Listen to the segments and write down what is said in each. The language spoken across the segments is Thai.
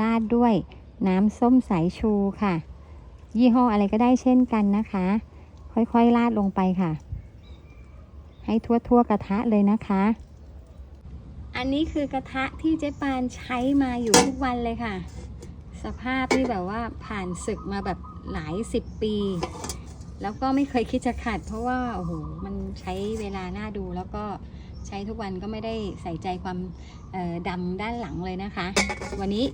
ราดด้วยน้ำส้มสายชูค่ะ ยี่ห้ออะไรก็ได้เช่นกันนะคะ ค่อยๆราดลงไปค่ะ ให้ทั่วๆกระทะเลยนะคะ อันนี้คือกระทะที่เจ๊ปานใช้มาอยู่ทุกวันเลยค่ะ สภาพที่แบบว่าผ่านศึกมาแบบหลายสิบปี แล้วก็ไม่เคยคิดจะขัด เพราะว่าโอ้โหมันใช้เวลาหน่าดูแล้วก็ ใช้ทุกวันก็ไม่ได้ใส่ใจความดำด้านหลังเลยนะคะ วันนี้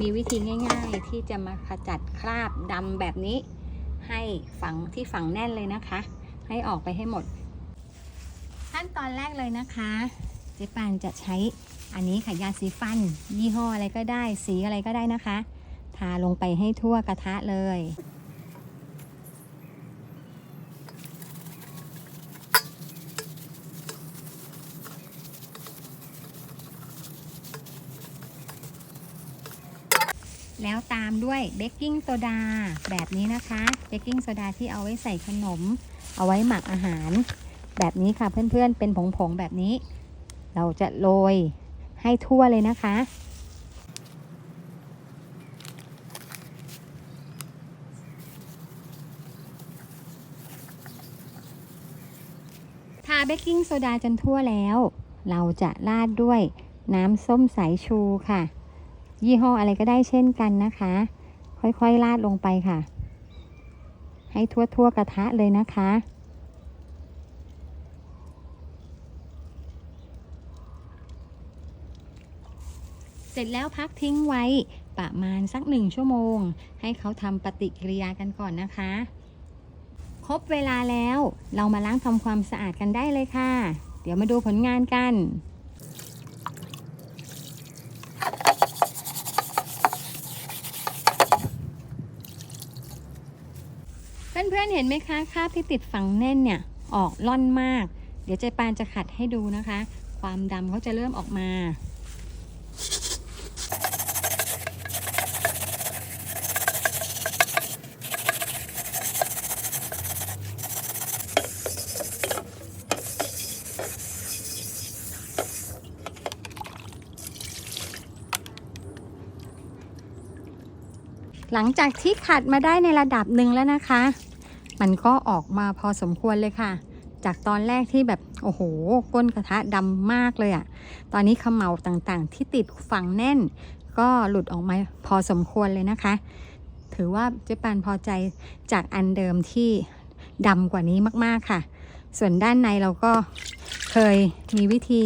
มีวิธีง่าย ๆ ที่จะมาขจัดคราบดำแบบนี้ ให้ฝังที่ฝังแน่นเลยนะคะ ให้ออกไปให้หมด ขั้นตอนแรกเลยนะคะเจ๊ปานจะใช้อันนี้ค่ะยาสีฟัน ยี่ห้ออะไรก็ได้ สีอะไรก็ได้นะคะ ทาลงไปให้ทั่วกระทะเลย แล้วตามด้วยเบกกิ้งโซดาแบบนี้นะคะเบกกิ้งโซดาที่เอาไว้ใส่ขนม เอาไว้หมักอาหาร แบบนี้ค่ะเพื่อนๆเป็นผงๆแบบนี้ เราจะโรยให้ทั่วเลยนะคะทาเบกกิ้งโซดาจนทั่วแล้ว เราจะราดด้วยน้ำส้มสายชูค่ะ ยี่ห้ออะไรก็ได้เช่นกันนะคะ ค่อยๆราดลงไปค่ะ ให้ทั่วๆกระทะเลยนะคะ เสร็จแล้วพักทิ้งไว้ประมาณสักหนึ่งชั่วโมง ให้เขาทำปฏิกิริยากันก่อนนะคะ ครบเวลาแล้วเรามาล้างทำความสะอาดกันได้เลยค่ะ เดี๋ยวมาดูผลงานกัน เพื่อนๆเห็นไหมคะคราบที่ติดฝังแน่นเนี่ยออกล่อนมาก เดี๋ยวใจปานจะขัดให้ดูนะคะ ความดำเขาจะเริ่มออกมาหลังจากที่ขัดมาได้ในระดับหนึ่งแล้วนะคะ มันก็ออกมาพอสมควรเลยค่ะ จากตอนแรกที่แบบโอ้โห ก้นกระทะดำมากเลยอะ่ะ ตอนนี้เขมเหลาต่างๆ ที่ติดฝังแน่น ก็หลุดออกมาพอสมควรเลยนะคะ ถือว่าเจ๊ปานพอใจจากอันเดิมที่ดำกว่านี้มากๆค่ะ ส่วนด้านในเราก็เคยมีวิธี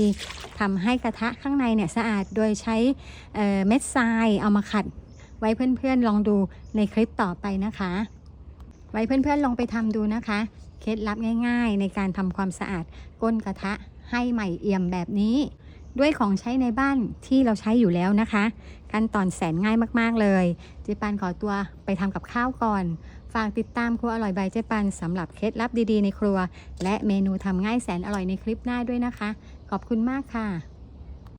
ทำให้กระทะข้างในเนี่ยสะอาดโดยใช้เเม็ดทรายเอามาขัด ไว้เพื่อนๆลองดูในคลิปต่อไปนะคะ ไว้เพื่อนๆลองไปทำดูนะคะ เคล็ดลับง่าย ๆ ในการทำความสะอาดก้นกระทะให้ใหม่เอี่ยมแบบนี้ ด้วยของใช้ในบ้านที่เราใช้อยู่แล้วนะคะ ขั้นตอนแสนง่ายมากๆเลยเจ๊ปานขอตัวไปทำกับข้าวก่อน ฝากติดตามครัวอร่อยใบเจ๊ปันสำหรับเคล็ดลับดีๆในครัว และเมนูทำง่ายแสนอร่อยในคลิปหน้าด้วยนะคะ ขอบคุณมากค่ะ